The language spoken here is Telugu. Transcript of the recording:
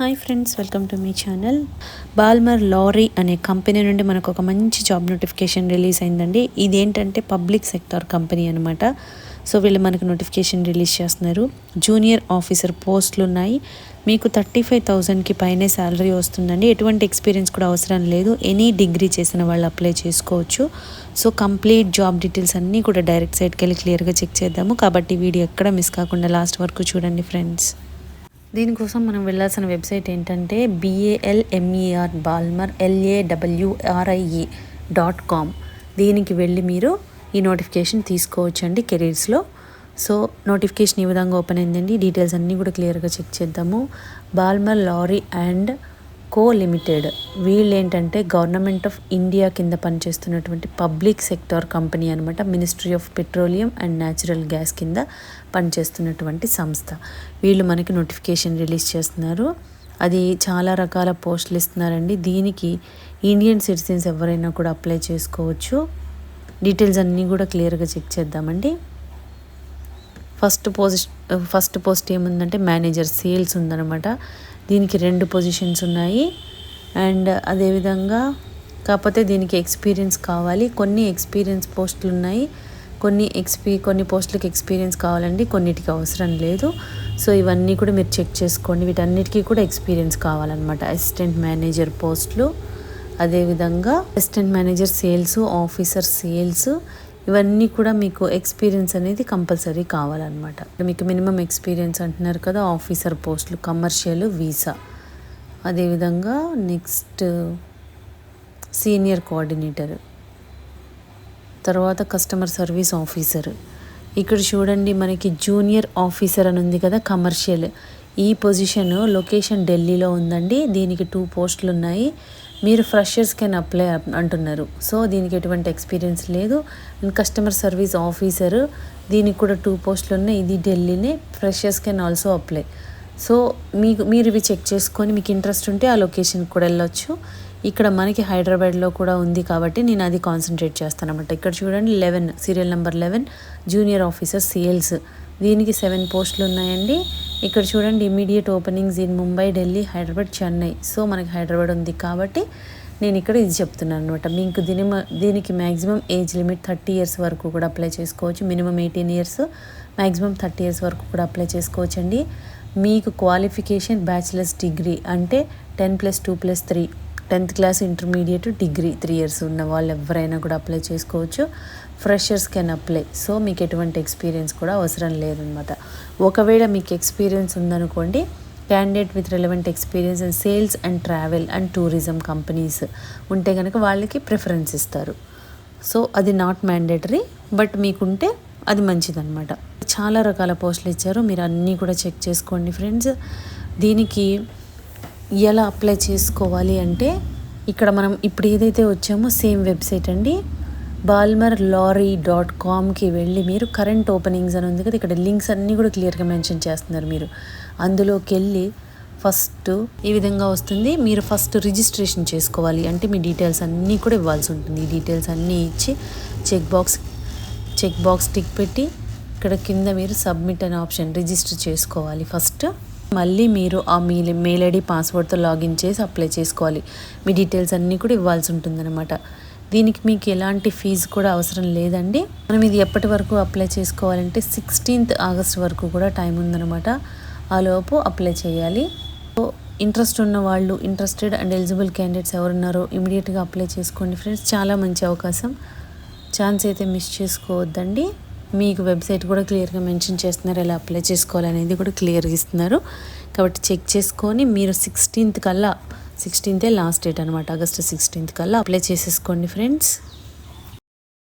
హాయ్ ఫ్రెండ్స్ వెల్కమ్ టు మీ ఛానల్. బాల్మర్ లారీ అనే కంపెనీ నుండి మనకు ఒక మంచి జాబ్ నోటిఫికేషన్ రిలీజ్ అయిందండి. ఇదేంటంటే పబ్లిక్ సెక్టార్ కంపెనీ అనమాట సో వీళ్ళు మనకు నోటిఫికేషన్ రిలీజ్ చేస్తున్నారు. జూనియర్ ఆఫీసర్ పోస్టులు ఉన్నాయి. మీకు థర్టీ ఫైవ్ థౌజండ్కి పైనే శాలరీ వస్తుందండి. ఎటువంటి ఎక్స్పీరియన్స్ కూడా అవసరం లేదు. ఎనీ డిగ్రీ చేసిన వాళ్ళు అప్లై చేసుకోవచ్చు. సో కంప్లీట్ జాబ్ డీటెయిల్స్ అన్నీ కూడా డైరెక్ట్ సైట్కి వెళ్ళి క్లియర్గా చెక్ చేద్దాము. కాబట్టి వీడియో ఎక్కడ మిస్ కాకుండా లాస్ట్ వరకు చూడండి ఫ్రెండ్స్. దీనికోసం మనం వెళ్ళాల్సిన వెబ్సైట్ ఏంటంటే B A L M E R Balmer L A W R I E dot com దీనికి వెళ్ళి మీరు ఈ నోటిఫికేషన్ తీసుకోవచ్చండి కెరీర్స్లో. సో నోటిఫికేషన్ ఈ విధంగా ఓపెన్ అయిందండి. డీటెయిల్స్ అన్నీ కూడా క్లియర్గా చెక్ చేద్దాము. Balmer Lawrie and co limited. వీళ్ళు ఏంటంటే గవర్నమెంట్ ఆఫ్ ఇండియా కింద పనిచేస్తున్నటువంటి పబ్లిక్ సెక్టార్ కంపెనీ అనమాట ministry of petroleum and natural gas కింద పనిచేస్తున్నటువంటి సంస్థ. వీళ్ళు మనకి నోటిఫికేషన్ రిలీజ్ చేస్తున్నారు. అది చాలా రకాల పోస్టులు ఇస్తున్నారండి. దీనికి ఇండియన్ సిటిజన్స్ ఎవరైనా కూడా అప్లై చేసుకోవచ్చు. డీటెయిల్స్ అన్నీ కూడా క్లియర్గా చెక్ చేద్దామండి. ఫస్ట్ పోస్ట్ ఫస్ట్ పోస్ట్ ఏముందంటే మేనేజర్ సేల్స్ ఉందన్నమాట. దీనికి రెండు పొజిషన్స్ ఉన్నాయి. అండ్ అదేవిధంగా కాకపోతే దీనికి ఎక్స్పీరియన్స్ కావాలి. కొన్ని ఎక్స్పీరియన్స్ పోస్టులు ఉన్నాయి. కొన్ని ఎక్స్పీ కొన్ని పోస్టులకు ఎక్స్పీరియన్స్ కావాలండి. కొన్నిటికి అవసరం లేదు. సో ఇవన్నీ కూడా మీరు చెక్ చేసుకోండి. వీటన్నిటికీ కూడా ఎక్స్పీరియన్స్ కావాలన్నమాట. అసిస్టెంట్ మేనేజర్ పోస్టులు అదేవిధంగా assistant manager sales officer sales ఇవన్నీ కూడా మీకు ఎక్స్పీరియన్స్ అనేది కంపల్సరీ కావాలన్నమాట. మీకు మినిమం ఎక్స్పీరియన్స్ అంటున్నారు కదా ఆఫీసర్ పోస్టులు కమర్షియల్ వీసా అదేవిధంగా నెక్స్ట్ సీనియర్ కోఆర్డినేటర్ తర్వాత కస్టమర్ సర్వీస్ ఆఫీసర్ ఇక్కడ చూడండి మనకి జూనియర్ ఆఫీసర్ అని ఉంది కదా కమర్షియల్ ఈ పొజిషన్ లొకేషన్ ఢిల్లీలో ఉందండి. దీనికి టూ పోస్టులు ఉన్నాయి. మీరు ఫ్రెషర్స్ కెన్ అప్లై అంటున్నారు. సో దీనికి ఎటువంటి ఎక్స్పీరియన్స్ లేదు. అండ్ కస్టమర్ సర్వీస్ ఆఫీసర్ దీనికి కూడా టూ పోస్టులు ఉన్నాయి. ఇది ఢిల్లీనే freshers can also apply so మీకు మీరు ఇవి చెక్ చేసుకొని మీకు ఇంట్రెస్ట్ ఉంటే ఆ లొకేషన్కి కూడా వెళ్ళొచ్చు. ఇక్కడ మనకి హైదరాబాద్లో కూడా ఉంది కాబట్టి నేను అది కాన్సన్ట్రేట్ చేస్తాను అనమాట ఇక్కడ చూడండి eleven serial number eleven junior officer sales దీనికి సెవెన్ పోస్టులు ఉన్నాయండి. ఇక్కడ చూడండి immediate openings in Mumbai Delhi Hyderabad Chennai so మనకి హైదరాబాద్ ఉంది కాబట్టి నేను ఇక్కడ ఇది చెప్తున్నాను అనమాట మీకు దీని దీనికి maximum age limit thirty years వరకు కూడా అప్లై చేసుకోవచ్చు. Minimum eighteen years maximum thirty years వరకు కూడా అప్లై చేసుకోవచ్చు అండి మీకు క్వాలిఫికేషన్ బ్యాచిలర్స్ డిగ్రీ అంటే ten plus two plus three tenth class intermediate degree three years ఉన్న వాళ్ళు ఎవరైనా కూడా అప్లై చేసుకోవచ్చు. ఫ్రెషర్స్ కెన్ అప్లై సో మీకు ఎటువంటి ఎక్స్పీరియన్స్ కూడా అవసరం లేదనమాట ఒకవేళ మీకు ఎక్స్పీరియన్స్ ఉందనుకోండి candidate with relevant experience and sales and travel and tourism companies ఉంటే కనుక వాళ్ళకి ప్రిఫరెన్స్ ఇస్తారు. సో అది నాట్ మ్యాండేటరీ బట్ మీకుంటే అది మంచిదన్నమాట. చాలా రకాల పోస్టులు ఇచ్చారు. మీరు అన్నీ కూడా చెక్ చేసుకోండి ఫ్రెండ్స్ దీనికి ఎలా అప్లై చేసుకోవాలి అంటే ఇక్కడ మనం ఇప్పుడు ఏదైతే వచ్చామో సేమ్ వెబ్సైట్ అండి. బాల్మర్ లారీ డాట్ కామ్కి వెళ్ళి మీరు కరెంట్ ఓపెనింగ్స్ అని ఉంది కదా ఇక్కడ లింక్స్ అన్నీ కూడా క్లియర్గా మెన్షన్ చేస్తున్నారు మీరు. అందులోకి వెళ్ళి ఫస్ట్ ఈ విధంగా వస్తుంది. మీరు ఫస్ట్ రిజిస్ట్రేషన్ చేసుకోవాలి అంటే మీ డీటెయిల్స్ అన్నీ కూడా ఇవ్వాల్సి ఉంటుంది. ఈ డీటెయిల్స్ అన్నీ ఇచ్చి check box check box tick పెట్టి ఇక్కడ కింద మీరు సబ్మిట్ అనే ఆప్షన్ రిజిస్టర్ చేసుకోవాలి ఫస్ట్ మళ్ళీ మీరు ఆ మీ మెయిల్ ఐడి పాస్వర్డ్తో లాగిన్ చేసి అప్లై చేసుకోవాలి. మీ డీటెయిల్స్ అన్నీ కూడా ఇవ్వాల్సి ఉంటుందన్నమాట. దీనికి మీకు ఎలాంటి ఫీజు కూడా అవసరం లేదండి. మనం ఇది ఎప్పటి వరకు అప్లై చేసుకోవాలంటే సిక్స్టీన్త్ ఆగస్ట్ వరకు కూడా టైం ఉందన్నమాట. ఆ లోపు అప్లై చేయాలి. సో ఇంట్రెస్ట్ ఉన్న వాళ్ళు ఇంట్రెస్టెడ్ అండ్ ఎలిజిబుల్ క్యాండిడేట్స్ ఎవరున్నారో ఇమీడియట్గా అప్లై చేసుకోండి ఫ్రెండ్స్. చాలా మంచి అవకాశం. ఛాన్స్ అయితే మిస్ చేసుకోవద్దండి. మీకు వెబ్సైట్ కూడా క్లియర్గా మెన్షన్ చేస్తున్నారు ఎలా అప్లై చేసుకోవాలనేది కూడా క్లియర్గా ఇస్తున్నారు. కాబట్టి చెక్ చేసుకొని మీరు సిక్స్టీన్త్ కల్లా సిక్స్టీన్తే లాస్ట్ డేట్ అనమాట ఆగస్ట్ సిక్స్టీన్త్ కల్లా అప్లై చేసేసుకోండి ఫ్రెండ్స్.